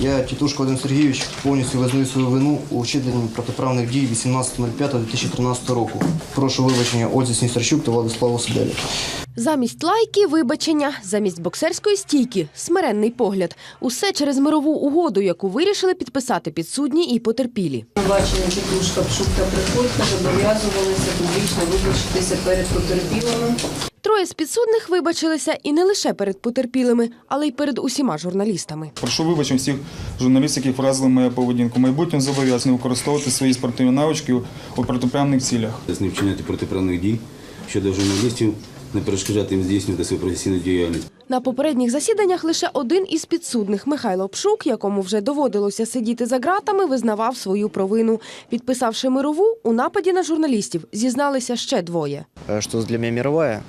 Я, Тітушко Вадим Сергійович, повністю визнаю свою вину у вчиненні протиправних дій 18.05.2013 року. Прошу вибачення Ользі Снісарчук та Владиславу Сиделі. Замість лайки вибачення, замість боксерської стійки смиренний погляд. Усе через мирову угоду, яку вирішили підписати підсудні і потерпілі. Бачення Тітушка Пшук та Приходько зобов'язувалися публічно вибачитися перед потерпілими. Троє з підсудних вибачилися і не лише перед потерпілими, але й перед усіма журналістами. Прошу вибачення всіх журналістів, які вразили мою поведінку. В майбутньому зобов'язані використовувати свої спортивні навички у протиправних цілях. не вчиняти протиправних дій щодо журналістів, не перешкоджати їм здійснювати свою професійну діяльність. На попередніх засіданнях лише один із підсудних Михайло Пшук, якому вже доводилося сидіти за ґратами, визнавав свою провину. Підписавши мирову, у нападі на журналістів зізналися ще двоє. Э, что для меня мировая.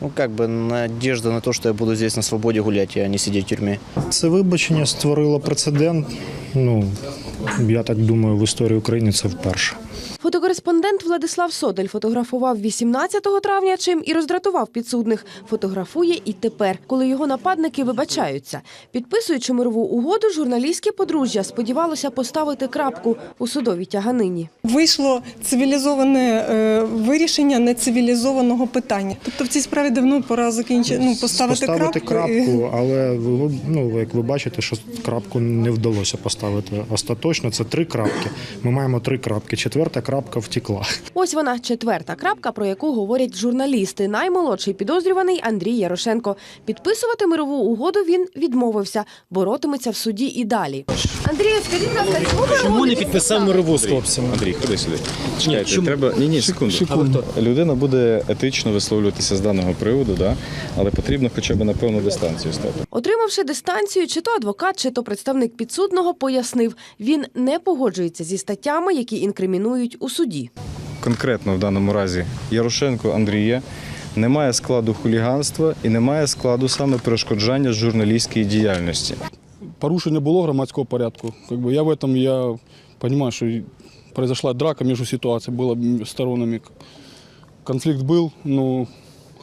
Ну, как бы надежда на то, что я буду здесь на свободе гулять, а не сидеть в тюрьме. Це вибачення створило прецедент. Ну, я так думаю, в історії України це вперше. Фотокореспондент Владислав Содель фотографував 18 травня, чим і роздратував підсудних. Фотографує і тепер, коли його нападники вибачаються. Підписуючи мирову угоду, журналістське подружжя сподівалося поставити крапку у судовій тяганині. Вийшло цивілізоване е, вирішення нецивілізованого питання. Тобто в цій справі давно пора закінчити, ну, поставити, поставити крапку. і- крапку, але ну, як ви бачите, що крапку не вдалося поставити остаточно. Це три крапки. Ми маємо три крапки. Четверта крапка втекла. Ось вона четверта крапка, про яку говорять журналісти. Наймолодший підозрюваний Андрій Ярошенко. Підписувати мирову угоду він відмовився, боротиметься в суді і далі. Андрію, скажіть, ласка, чому Чому не підписав мирову з хлопцями? Андрій, ходи сюди. Чекайте, треба. Ні, ні, секунду. Людина буде етично висловлюватися з даного приводу, да? але потрібно хоча б на певну дистанцію стати. Отримавши дистанцію, чи то адвокат, чи то представник підсудного пояснив, він не погоджується зі статтями, які інкримінують у суді. Конкретно в даному разі Ярошенко Андрія немає складу хуліганства і немає складу саме перешкоджання журналістській діяльності. порушення було громадського порядку. Как бы я в этом я понимаю, что и произошла драка между ситуацией, было м- сторонами. Конфликт был, но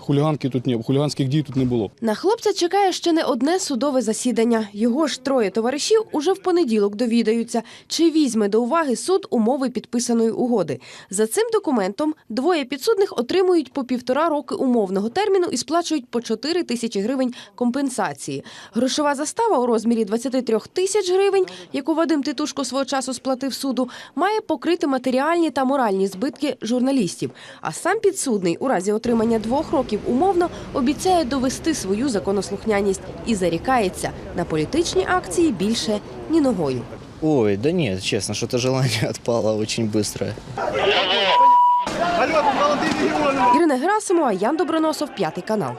хулиганки тут не хулиганських дій тут не було. На хлопця чекає ще не одне судове засідання. Його ж троє товаришів уже в понеділок довідаються, чи візьме до уваги суд умови підписаної угоди. За цим документом двоє підсудних отримують по півтора роки умовного терміну і сплачують по 4 тисячі гривень компенсації. Грошова застава у розмірі 23 тисяч гривень, яку Вадим Титушко свого часу сплатив суду, має покрити матеріальні та моральні збитки журналістів. А сам підсудний у разі отримання двох років умовно обіцяє довести свою законослухняність і зарікається на політичні акції більше ні ногою. Ой, да ні, чесно, що це желання відпало очень швидко. Ірина Герасимова, Ян Доброносов, п'ятий канал.